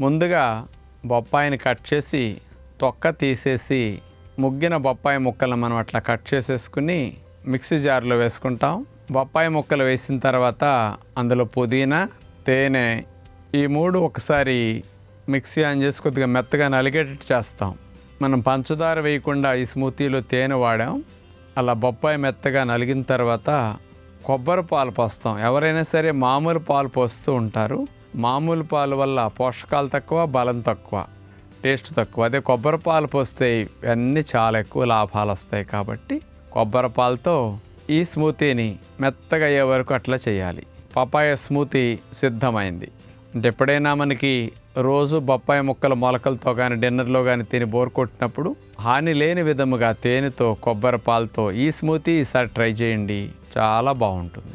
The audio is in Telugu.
ముందుగా బొప్పాయిని కట్ చేసి తొక్క తీసేసి ముగ్గిన బొప్పాయి ముక్కలను మనం అట్లా కట్ చేసేసుకుని మిక్సీ జార్లో వేసుకుంటాం. బొప్పాయి ముక్కలు వేసిన తర్వాత అందులో పుదీనా తేనె ఈ మూడు ఒకసారి మిక్సీ ఆన్ చేసి కొద్దిగా మెత్తగా నలిగేటట్టు చేస్తాం. మనం పంచదార వేయకుండా ఈ స్మూతీలో తేనె వాడాం. అలా బొప్పాయి మెత్తగా నలిగిన తర్వాత కొబ్బరి పాలు పోస్తాం. ఎవరైనా సరే మామూలు పాలు పోస్తూ ఉంటారు. మామూలు పాలు వల్ల పోషకాలు తక్కువ బలం తక్కువ టేస్ట్ తక్కువ. అదే కొబ్బరి పాలు పోస్తే ఇవన్నీ చాలా ఎక్కువ లాభాలు వస్తాయి కాబట్టి కొబ్బరి పాలతో ఈ స్మూతీని మెత్తగా అయ్యే వరకు అట్లా చేయాలి. పపాయ స్మూతీ సిద్ధమైంది. అంటే ఎప్పుడైనా మనకి రోజు బొప్పాయి ముక్కల మొలకలతో కానీ డిన్నర్లో కానీ తిని బోర్ కొట్టినప్పుడు హాని లేని విధముగా తేనెతో కొబ్బరి పాలతో ఈ స్మూతీ ఈసారి ట్రై చేయండి. చాలా బాగుంటుంది.